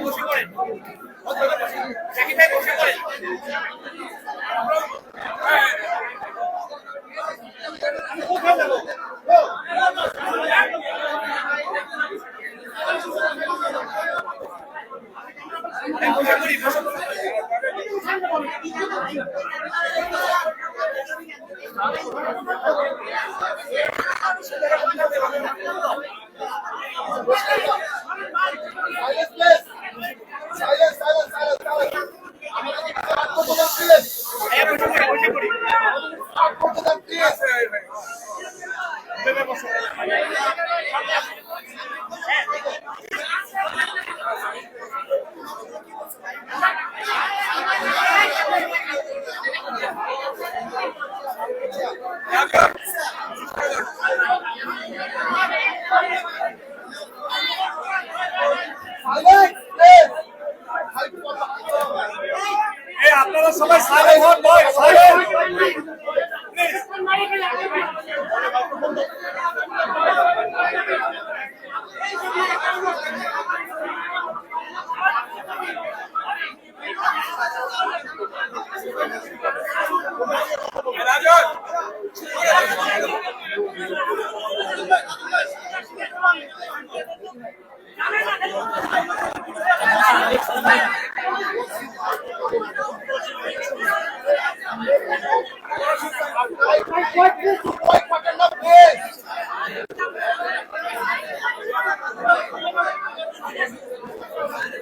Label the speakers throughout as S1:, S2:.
S1: বসে করেন
S2: বসে করেন Carolina.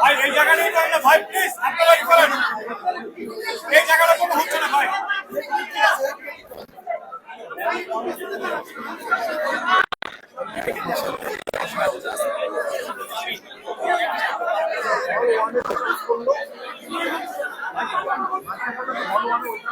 S2: ভাই এই জায়গা নিয়ে ভাই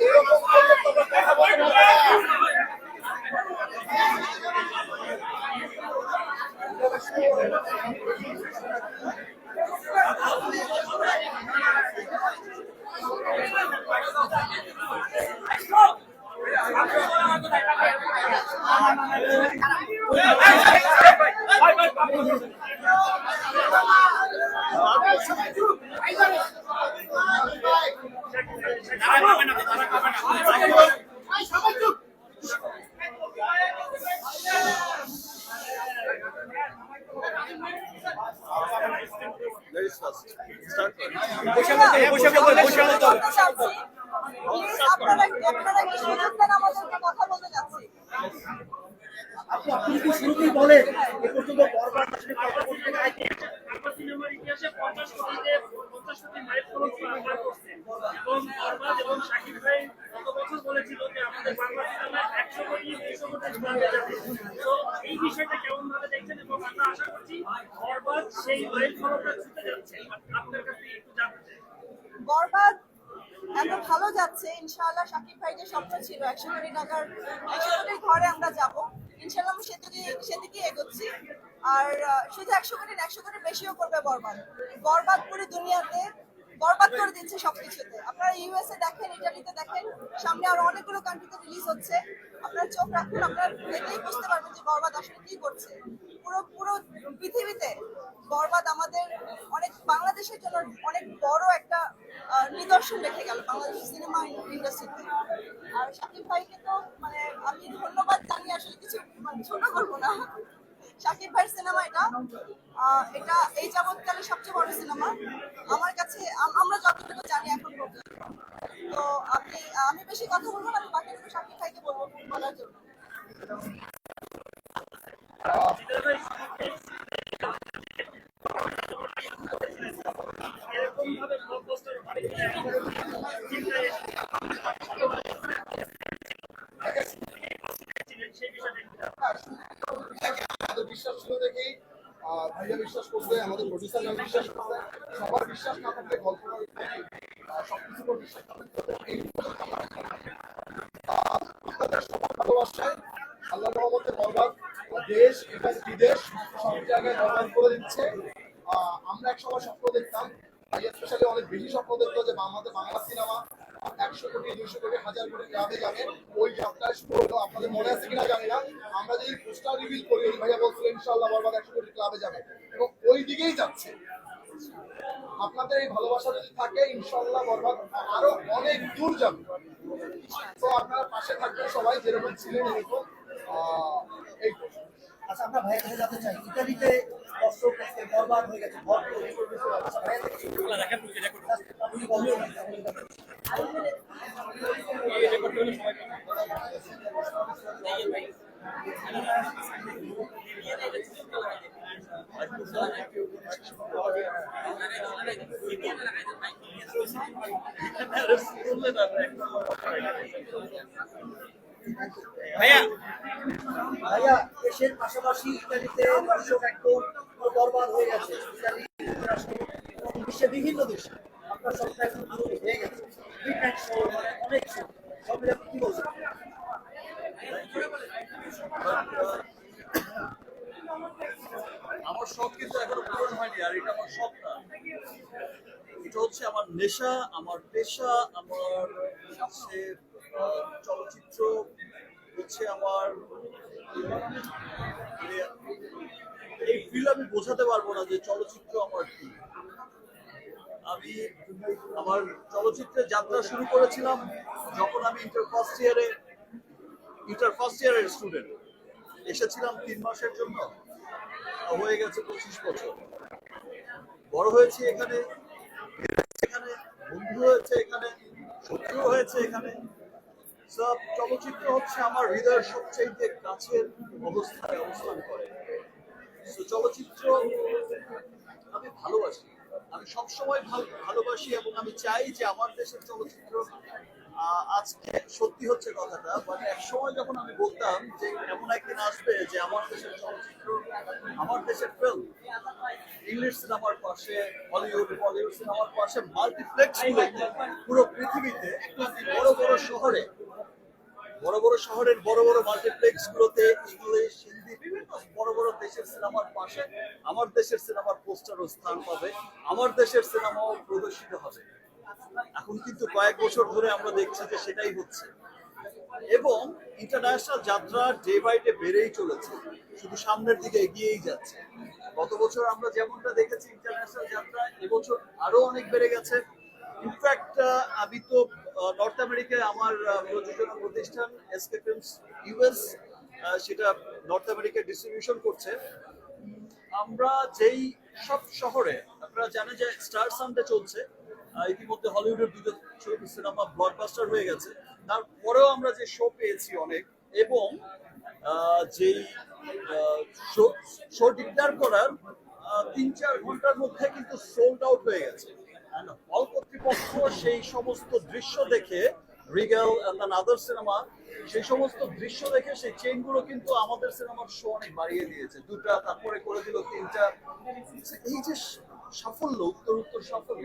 S3: এরকম করলে তো আমরা কথা বলতে পারব না।
S2: তারা করবে না তো, তারা করবে না। বসে বলতে হবে, বসে বলতে হবে, বসে বলতে হবে।
S1: Please, আপনারা আপনারা একটু সুযোগ দেন আমাদেরকে কথা বলতে যাচ্ছি
S4: আপনি আপনি যদি শুরুতেই বলেন এ পর্যন্ত বরবার আসলে কথা বলতে চাইছেন
S5: বাংলা সিনেমার ইতিহাসে পঞ্চাশ কোটিতে পঞ্চাশ কোটি মাইল ফলক পার করছে এবং বরবাদ এবং শাকিব ভাই গত বছর বলেছিল যে আমাদের বাংলা সিনেমায় একশো কোটি দুশো কোটি ক্লাবে যাবে। তো এই বিষয়টা কেমন ভাবে দেখছেন এবং আমরা আশা করছি বরবাদ সেই মাইল ফলকটা ছুটে যাচ্ছে? আপনার কাছে একটু জানতে চাই।
S1: বরবাদ এত ভালো যাচ্ছে। ইনশাআল্লাহ শাকিব ভাই যে স্বপ্ন ছিল একশো কোটি টাকার একশো কোটির ঘরে আমরা যাব। ইনশাআল্লাহ আমি সেদিকে সেদিকে এগোচ্ছি। আর শুধু একশো কোটির একশো কোটির বেশিও করবে বরবাদ। বরবাদ পুরো দুনিয়াতে বরবাদ করে দিচ্ছে সবকিছুতে। আপনারা ইউএসএ দেখেন, ইটালিতে দেখেন, সামনে আরও অনেকগুলো কান্ট্রিতে রিলিজ হচ্ছে। আপনারা চোখ রাখুন, আপনারা দেখলেই বুঝতে পারবেন যে বরবাদ আসলে কি করছে। পুরো পুরো পৃথিবীতে বরবাদ আমাদের অনেক বাংলাদেশের জন্য অনেক বড় একটা নিদর্শন রেখে গেল বাংলাদেশ সিনেমা ইন্ডাস্ট্রিতে। আর শাকিব ভাইকে তো মানে আমি ধন্যবাদ জানি আসলে কিছু মানে ছোট করব না। শাকিব ভাইয়ের সিনেমা এটা। এটা এই যাবৎকালে সবচেয়ে বড় সিনেমা। আমার কাছে আমরা যতটুকু জানি এখন তো আপনি আমি বেশি কথা বলব না, আমি বাকিটুকু শাকিব ভাইকে বলব বলার জন্য
S5: এরকম ভাবে ব্লকবাস্টার অনেকগুলো চিন্তায় সেই বিষয়টা একটু জানতে
S3: আমাদের বিশ্বাস ছিল দেখেই আহ, ভাইয়া বিশ্বাস করবে আমাদের প্রডিউসাররা বিশ্বাস করবে সবার বিশ্বাস না থাকলে গল্প ভালোবাসায় আল্লাহ রহমতে দেশ এবং বিদেশ, সব জায়গায় বরবাদ করে আমরা এক সময় স্বপ্ন দেখতাম, ভাইয়া স্পেশালি অনেক বেশি স্বপ্ন দেখতো যে আমাদের বাংলা সিনেমা একশো কোটি দুশো কোটি হাজার কোটি ক্লাবে যাবে ওই যাত্রায় শুরু হলো আপনাদের মনে আছে কিনা জানি না। আমরা যদি পোস্টার রিভিল করি ওই ভাইয়া বলছিল ইনশাল্লাহ বরবাদ একশো কোটি ক্লাবে যাবে। এবং ওই দিকেই যাচ্ছে। আপনাদের এই ভালোবাসা যদি থাকে ইনশাল্লাহ বরবাদ আরও অনেক দূর যাবে। তো আপনারা পাশে থাকবেন সবাই যেরকম ছিলেন এরকম। আহ, এই
S4: আচ্ছা আমরা ভাইয়ের কাছে জানতে চাই ইতালিতে দর্শক বরবাদ হয়ে গেছে ভর আচ্ছা ভাইয়ের কাছে
S2: ভাইয়া।
S4: ভাইয়া দেশের পাশাপাশি ইতালিতে দর্শক একদম বরবাদ হয়ে গেছে। ইতালি এবং বিশ্বের বিভিন্ন দেশে। আপনার সবটা এখন হয়ে গেছে। মিডনাইট শো অনেক শো সব মিলে কি বলছেন?
S6: আমার শখ কিন্তু এখনও পূরণ হয়নি আর এটা আমার শখ না এটা হচ্ছে আমার নেশা, আমার পেশা, আমার হচ্ছে চলচ্চিত্র, হচ্ছে আমার মানে এই ফিল আমি বোঝাতে পারব না যে চলচ্চিত্র আমার কি। আমি আমার চলচ্চিত্রের যাত্রা শুরু করেছিলাম যখন আমি ইন্টার ফার্স্ট ইয়ারে ইন্টার ফার্স্ট ইয়ারের স্টুডেন্ট এসেছিলাম তিন মাসের জন্য। হয়ে গেছে পঁচিশ বছর। বড় হয়েছি এখানে। হয়েছে এখানে, শত্রু হয়েছে এখানে। সব চলচ্চিত্র হচ্ছে আমার হৃদয়ের সবচেয়ে কাছের অবস্থায় অবস্থান করে। চলচ্চিত্র আমি ভালোবাসি। আমি সবসময় ভালো- ভালোবাসি এবং আমি চাই যে আমার দেশের চলচ্চিত্র আজকে সত্যি হচ্ছে কথাটা বাট এক সময় যখন আমি বলতাম যে এমন একদিন আসবে যে আমার দেশের চলচ্চিত্র, আমার দেশের ফিল্ম ইংলিশ সিনেমার পাশে হলিউড বলিউড সিনেমার পাশে মাল্টিপ্লেক্স পুরো পৃথিবীতে বড় বড় শহরে বড় বড় শহরের বড় বড় মাল্টিপ্লেক্স গুলোতে ইংলিশ হিন্দি বিভিন্ন বড় বড় দেশের সিনেমার পাশে আমার দেশের সিনেমার পোস্টারও স্থান পাবে আমার দেশের সিনেমাও প্রদর্শিত হবে। এখন কিন্তু কয়েক বছর ধরে আমরা দেখছি যে সেটাই হচ্ছে। এবং ইন্টারন্যাশনাল যাত্রা ডে বাই ডে বেড়েই চলেছে। শুধু সামনের দিকে এগিয়েই যাচ্ছে। গত বছর আমরা যেমনটা দেখেছি ইন্টারন্যাশনাল যাত্রা এবছর আরও অনেক বেড়ে গেছে। ইনফ্যাক্ট আমি তো নর্থ আমেরিকায় আমার প্রযোজনা প্রতিষ্ঠান এসকে ফিল্মস ইউএস সেটা নর্থ আমেরিকায় ডিস্ট্রিবিউশন করছে। আমরা যেই সব শহরে, আপনারা জানেন যে স্টার সানডে চলছে। ইতিমধ্যে হলিউডের দুটো সিনেমা ব্লকবাস্টার হয়ে গেছে। তারপরেও আমরা যে শো পেয়েছি অনেক, এবং যেই শো ডিক্লেয়ার করার তিন চার ঘণ্টার মধ্যে কিন্তু সোল্ড আউট হয়ে গেছে। হল কর্তৃপক্ষ সেই সমস্ত দৃশ্য দেখে রিগেল অ্যান্ড আদার সিনেমা সেই সমস্ত দৃশ্য দেখে সেই চেনগুলো কিন্তু আমাদের সিনেমার শো অনেক বাড়িয়ে দিয়েছে। দুটা, তারপরে করে দিল তিনটা এই যে সাফল্য উত্তর উত্তর সাফল্য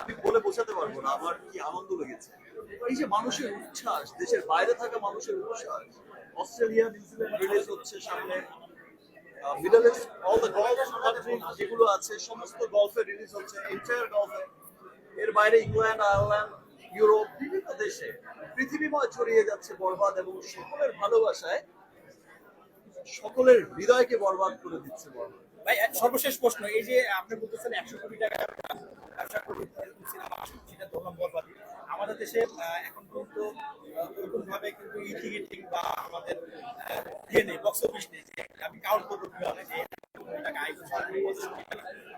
S6: আমি বলে বোঝাতে পারব না, আমার কি আনন্দ লেগেছে? এই যে মানুষের উচ্ছ্বাস, দেশের বাইরে থাকা মানুষের উচ্ছ্বাস, অস্ট্রেলিয়া, নিউজিল্যান্ড রিলিজ হচ্ছে সামনে middle east all the gulf country যেগুলো আছে, সমস্ত গলফে রিলিজ হচ্ছে এন্টায়ার গলফে এর বাইরে ইংল্যান্ড আয়ারল্যান্ড ইউরোপ বিভিন্ন দেশে। পৃথিবীময় ছড়িয়ে যাচ্ছে বরবাদ এবং সকলের ভালোবাসায় সকলের হৃদয়কে বরবাদ করে দিচ্ছে বরবাদ।
S2: ভাই সর্বশেষ প্রশ্ন, এই যে আপনি বলতেছেন একশো কোটি টাকা ব্যবসা করে সিনেমা সেটা ধরলাম বরবাদি আমাদের দেশে এখন পর্যন্ত নতুন ভাবে কিন্তু ই টিকিটিং বা আমাদের ইয়ে নেই বক্স অফিস নেই আমি কাউন্ট করব কীভাবে যে টাকা আয়